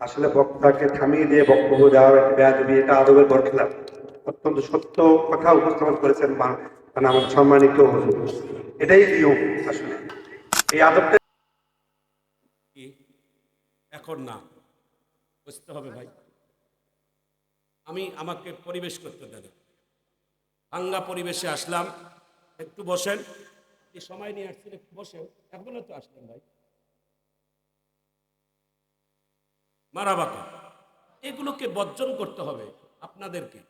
আসলে বক্তাকে থামিয়ে দিয়ে বক্তব্য দেওয়ার এটা আদবের অত্যন্ত সত্য কথা উপস্থাপন করেছেন মানে আমার সম্মানিত এটাই নিয়ম আসলে। এই আদবটা এখন না। বুঝতে হবে ভাই। আমি আমাকে পরিবেশ করতে দেন। ভাঙ্গা পরিবেশে আসলাম। একটু বসেন। সময় নিয়ে আসছেন, একটু বসেন। এখনও তো আসলেন ভাই। মারাবাকা এগুলোকে বর্জন করতে হবে আপনাদেরকে।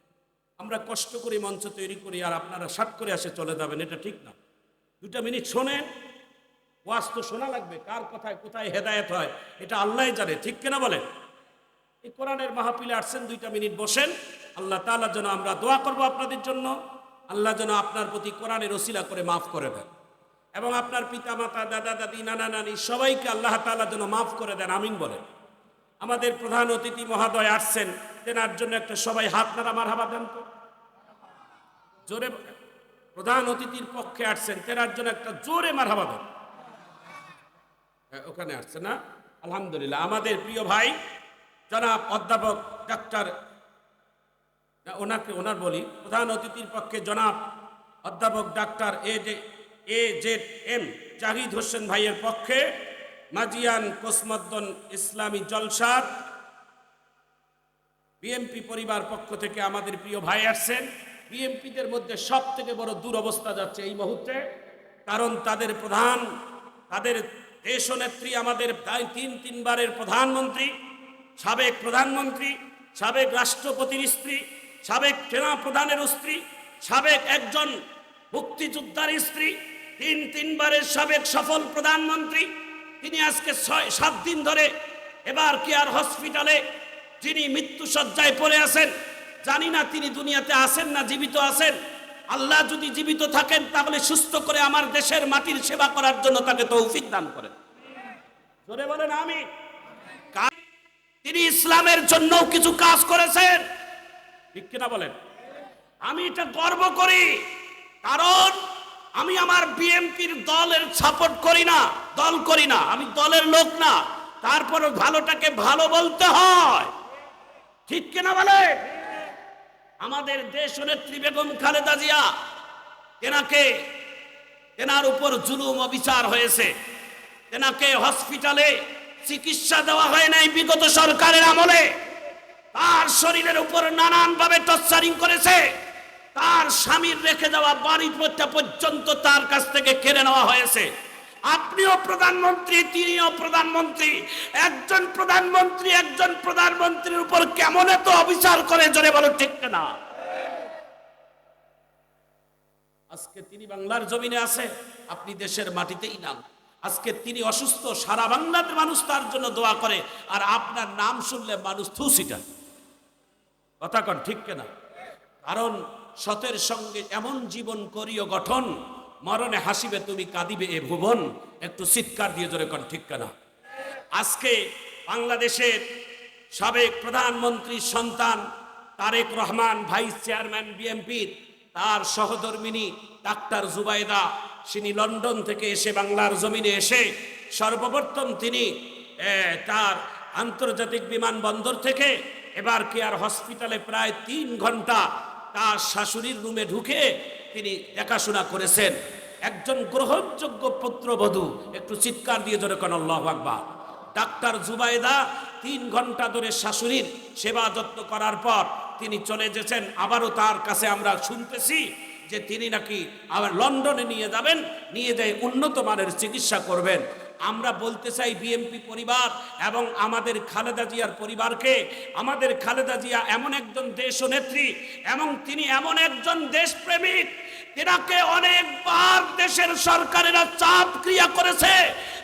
আমরা কষ্ট করে মঞ্চ তৈরি করি আর আপনারা শাট করে আসে চলে যাবেন, এটা ঠিক না। দুটা মিনিট শোনেন, ওয়াজ তো শোনা লাগবে, কার কথায় কোথায় হেদায়েত হয়, এটা আল্লাহ জানে, ঠিক কিনা বলেন? এই কোরআনের মাহফিলে আসছেন, দুইটা মিনিট বসেন, আল্লাহ তাআলা যেন আমরা দোয়া করব আপনাদের জন্য, আল্লাহ যেন আপনার প্রতি কোরআনের ওসিলা করে মাফ করে দেন। এবং আপনার পিতা মাতা দাদা দাদি নানা নানি সবাইকে আল্লাহ তাআলা যেন মাফ করে দেন, আমিন বলেন। আমাদের প্রধান অতিথি মহাদয় আসছেন তেনার জন্য একটা সবাই হাত নাড়া মার হাবা দেন তো। জোরে প্রধান অতিথির পক্ষে আসছেন তেনার জন্য একটা জোরে মার হাবা দেন। হ্যাঁ, ওখানে আসছে না? আলহামদুলিল্লাহ আমাদের প্রিয় ভাই জনাব অধ্যাপক ডাক্তার ওনাকে ওনার বলি প্রধান অতিথির পক্ষে জনাব অধ্যাপক doctor A J A Z M Zahid Hossain ভাইয়ের পক্ষে মাজিয়ান কোসমদ্দন ইসলামী জলসার বিএমপি পরিবার পক্ষ থেকে আমাদের প্রিয় ভাই আসছেন। বিএমপিদের মধ্যে সব থেকে বড় দুরবস্থা যাচ্ছে এই মুহূর্তে। কারণ তাদের প্রধান, তাদের দেশনেত্রী আমাদের তিন, তিনবারের প্রধানমন্ত্রী, সাবেক প্রধানমন্ত্রী, সাবেক রাষ্ট্রপতির স্ত্রী, সাবেক সেনা প্রধানের স্ত্রী, সাবেক একজন মুক্তিযোদ্ধার স্ত্রী, তিন, তিনবারের সাবেক সফল প্রধানমন্ত্রী তিনি আজকে ছয়, সাত দিন ধরে এবার কেয়ার হসপিটালে যিনি মৃত্যু সজ্জায় পড়ে আছেন, জানি না তিনি দুনিয়াতে আছেন না জীবিত আছেন। আল্লাহ যদি জীবিত থাকেন, তাহলে সুস্থ করে আমার দেশের মাটির সেবা করার জন্য তাকে তৌফিক দান করেন। জোরে বলেন আমি তিনি ইসলামের জন্য কিছু কাজ করেছেন। ঠিক কিনা বলেন? আমি এটা গর্ব করি। কারণ আমি আমার বিএমপির দলের সাপোর্ট করি না, দল করি না, আমি দলের লোক না। তারপর ভালোটাকে ভালো বলতে হয়। ঠিক কিনা বলে? আমাদের দেশ নেত্রী বেগম খালেদা জিয়া। তেনাকে, তেনার উপর জুলুম অবিচার হয়েছে। তেনাকে হসপিটালে চিকিৎসা দেওয়া হয় নাই বিগত সরকারের আমলে। তার শরীরের উপর নানানভাবে টর্চারিং করেছে। তার স্বামীর রেখে যাওয়া বাড়ি পর্যন্ত তার কাছ থেকে কেড়ে নেওয়া হয়েছে। আপনিও প্রধানমন্ত্রী, তিনিও প্রধানমন্ত্রী। একজন প্রধানমন্ত্রী, একজন প্রধানমন্ত্রীর উপর কেমন এত অবিচার করে, জোরে বলো ঠিক না আজকে তিনি বাংলার জমিনে আছে, আপনি দেশের মাটিতেই নাম। আজকে তিনি অসুস্থ, সারা বাংলার মানুষ তার জন্য দোয়া করে, আর আপনার নাম শুনলে মানুষ থুসিটা। কথা কন ঠিক কেনা? কারণ সতের সঙ্গে এমন জীবন করিও গঠন, মরণে হাসিবে তুমি, কাঁদিবে এ ভুবন। একটু চিৎকার দিয়ে জোরে কন, ঠিক কেনা। আজকে বাংলাদেশের সাবেক প্রধানমন্ত্রীর সন্তান তারেক রহমান, ভাইস চেয়ারম্যান, বিএনপির, তার সহধর্মিনী ডাক্তার জুবাইদা তিনি লন্ডন থেকে এসে বাংলার জমিনে এসে সর্বপ্রথম তিনি তার আন্তর্জাতিক বিমানবন্দর থেকে এবার কেয়ার হসপিটালে প্রায় তিন ঘণ্টা তার শাশুড়ির রুমে ঢুকে তিনি দেখাশোনা করেছেন। একজন গ্রহণযোগ্য পুত্রবধূ। একটু চিৎকার দিয়ে ধরে কেন, আল্লাহ ডাক্তার জুবাইদা তিন ঘণ্টা ধরে শাশুড়ির সেবা যত্ন করার পর তিনি চলে গেছেন। আবারও তার কাছে আমরা শুনতেছি যে তিনি নাকি আবার লন্ডনে নিয়ে যাবেন, নিয়ে যায় উন্নত মানের চিকিৎসা করবেন। আমরা বলতে চাই বিএমপি পরিবার এবং আমাদের খালেদা জিয়ার পরিবারকে। আমাদের খালেদা জিয়া এমন একজন দেশ নেত্রী এবং তিনি এমন একজন দেশপ্রেমিক। তেনাকে অনেকবার দেশের সরকারেরা চাপ ক্রিয়া করেছে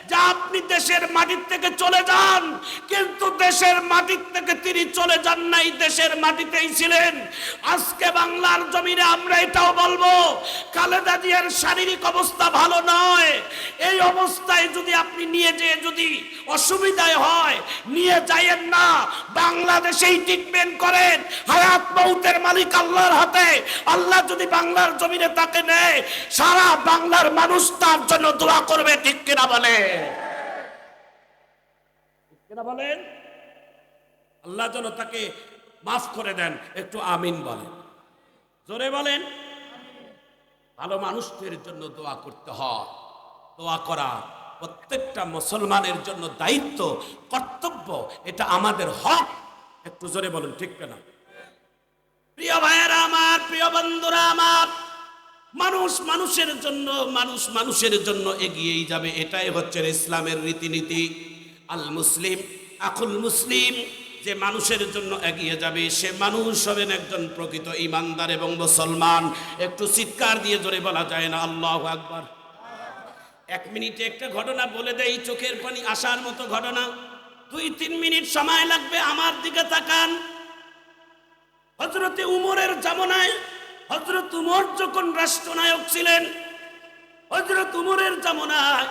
যে আপনি দেশের মাটির থেকে চলে যান। কিন্তু দেশের মাটির থেকে তিনি চলে যান নাই, দেশের মাটিতেই ছিলেন। আজকে বাংলার জমিনে আমরা এটাও বলব, খালেদা জিয়ার শারীরিক অবস্থা ভালো নয়। এই অবস্থায় যদি আপনি নিয়ে যেয়ে যদি অসুবিধায় হয়, নিয়ে যাইয়েন না। বাংলাদেশেই ট্রিটমেন্ট করেন। হায়াত মৌতের মালিক আল্লাহর হাতে। আল্লাহ যদি বাংলার জমিনে তাকে নেয়, সারা বাংলার মানুষ তার জন্য দোয়া করবে, ঠিক কিনা বলে বলেন? আল্লাহ যেন তাকে মাফ করে দেন, একটু আমিন বলেন। জোরে বলেন। ভালো মানুষদের জন্য দোয়া করতে হয়। দোয়া করা প্রত্যেকটা মুসলমানের জন্য দায়িত্ব, কর্তব্য, এটা আমাদের হক। একটু জোরে বলুন, ঠিক না প্রিয় ভাইয়েরা আমার, প্রিয় বন্ধুরা আমার, মানুষ মানুষের জন্য, মানুষ মানুষের জন্য এগিয়েই যাবে। এটাই হচ্ছে ইসলামের রীতিনীতি। আল মুসলিম, আকুল মুসলিম, যে মানুষের জন্য এগিয়ে যাবে, সে মানুষ হবেন একজন প্রকৃত ইমানদার এবং মুসলমান। একটু চিৎকার দিয়ে জোরে বলা যায় না, আল্লাহ আকবার। এক মিনিটে একটা ঘটনা বলে দেই, চোখের পানি আসার মতো ঘটনা। দুই, তিন মিনিট সময় লাগবে আমার দিকে তাকান। হজরতে উমরের জামনায় হজরত উমর যখন রাষ্ট্রনায়ক ছিলেন হজরত উমরের জামনায়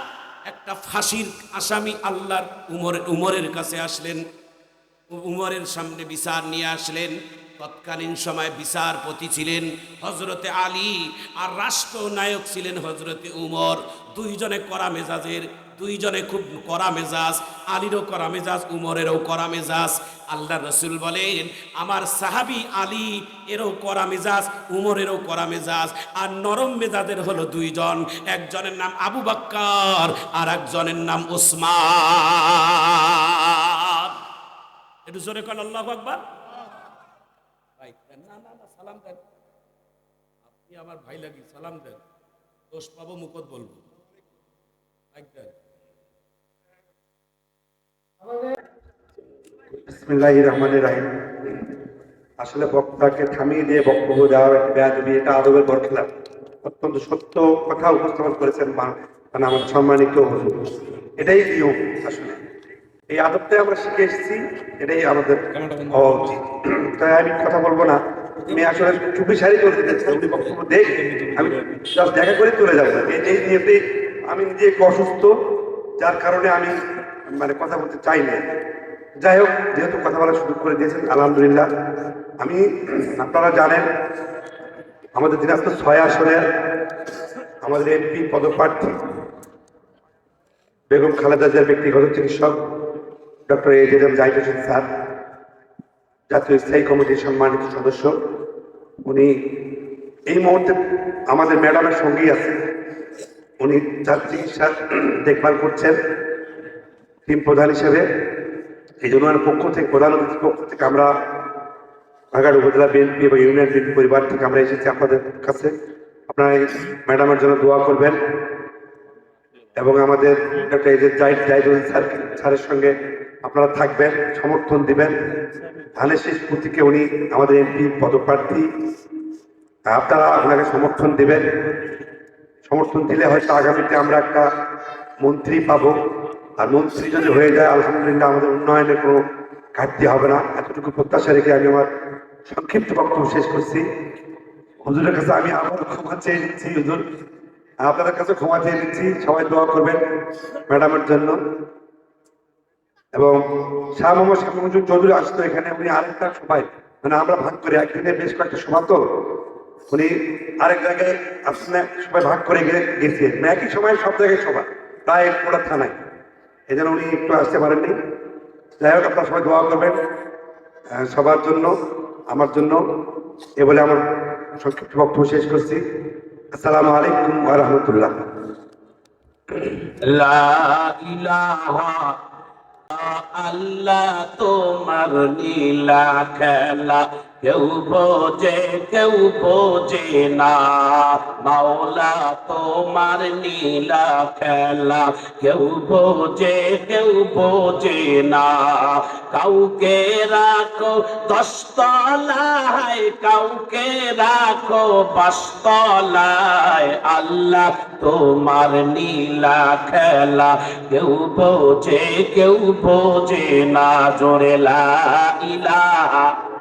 একটা ফাঁসির আসামি আল্লাহর উমর, উমরের কাছে আসলেন। উমরের সামনে বিচার নিয়ে আসলেন। তৎকালীন সময় বিচারপতি ছিলেন হজরতে আলী আর রাষ্ট্রনায়ক ছিলেন হজরতে উমর। দুইজনে করা মেজাজের, দুইজনে খুব করা মেজাজ, আলীরও করা মেজাজ, উমরেরও করা মেজাজ। আল্লাহ রসুল বলেন, আমার সাহাবি আলী এরও করা মেজাজ, উমরেরও করা মেজাজ, আর নরম মেজাজের হলো দুইজন। একজনের নাম আবু বাক্কার, আর একজনের নাম ওসমান। একটু জোরে কন, আল্লাহ আকবার। না না না, সালাম দেন। আপনি আমার ভাই লাগি, সালাম দেন। দোষ পাবো বলব। আসলে বক্তাকে থামিয়ে দিয়ে বক্তব্য দেওয়া বেয়াদবি এটা আদবের বরখেলাপ অত্যন্ত সত্য কথা উপস্থাপন করেছেন মানে আমার সম্মানিত এটাই নিয়ম আসলে। এই আদবটাই আমরা শিখে এসেছি এটাই আমাদের হওয়া উচিত। তাই আমি কথা বলব না। আমি আসলে চুপি সারি করে উনি বক্তব্য দেখ আমি just দেখা করে চলে যাব। এই নিয়েতেই আমি নিজে একটু অসুস্থ যার কারণে আমি মানে কথা বলতে চাই না। যাই হোক যেহেতু কথা বলার সুযোগ করে দিয়েছেন আলহামদুলিল্লাহ। আমি আপনারা জানেন আমাদের দিনাজপুর ছয় আসনের আমাদের এমপি পদপ্রার্থী বেগম খালেদা জিয়ার ব্যক্তিগত চিকিৎসক। Doctor A Z M Zahid Hossain sir, জাতীয় স্থায়ী কমিটির সম্মানিত সদস্য। উনি এই মুহূর্তে আমাদের ম্যাডামের সঙ্গেই আছেন। উনি তার চিকিৎসার দেখভাল করছেন, টিম প্রধান হিসেবে। এই জন্য পক্ষ থেকে, প্রধান অতিথির পক্ষ থেকে আমরা ভাগাড় উপজেলা বিএনপি এবং ইউনিয়ন বিএনপি পরিবার থেকে আমরা এসেছি আপনাদের কাছে। আপনারা এই ম্যাডামের জন্য দোয়া করবেন। এবং আমাদের ডক্টর যে জাহিদ জাহিদুল স্যার স্যারের সঙ্গে আপনারা থাকবেন, সমর্থন দিবেন। ধানের শেষ প্রতীকে উনি আমাদের এমপি পদপ্রার্থী। আপনারা ওনাকে সমর্থন দিবেন। সমর্থন দিলে হয়তো আগামীতে আমরা একটা মন্ত্রী পাবো। আর মন্ত্রী যদি হয়ে যায়, আলহামদুলিল্লাহ আমাদের উন্নয়নে কোনো ঘাটতি হবে না। এতটুকু প্রত্যাশা রেখে আমি আমার সংক্ষিপ্ত বক্তব্য শেষ করছি। হুজুরের কাছে আমি আবার ক্ষমা চেয়ে নিচ্ছি, হুজুর। আপনাদের কাছে ক্ষমা চেয়ে নিচ্ছি। সবাই দোয়া করবেন ম্যাডামের জন্য। এবং শাহ মোহাম্মদ শাহ মঞ্জুর চৌধুরী আসতো এখানে, উনি আরেকটা সবাই মানে আমরা ভাগ করে, একদিনে বেশ কয়েকটা সভা তো। উনি আরেক জায়গায় আসলে সবাই ভাগ করে গেছে। মানে একই সময় সব জায়গায় সভা, প্রায় ওটা থানায়। এই জন্য উনি একটু আসতে পারেননি। যাই হোক, আপনারা সবাই দোয়া করবেন সবার জন্য, আমার জন্য। এ বলে আমার সংক্ষিপ্ত বক্তব্য শেষ করছি। আসসালামু আলাইকুম ওয়া রাহমাতুল্লাহ। আল্লাহ তোমার নীলা খেলা। কেউ বোঝে কেউ বোঝে না। মাওলা তোমার নীলা খেলা। কেউ বোঝে কেউ বোঝে না। কাউকে রাখো দশতলায়, কাউকে রাখো বাসতলায় আল্লাহ তোমার নীলা খেলা। কেউ বোঝে কেউ বোঝে না। জোরে লা ইলাহা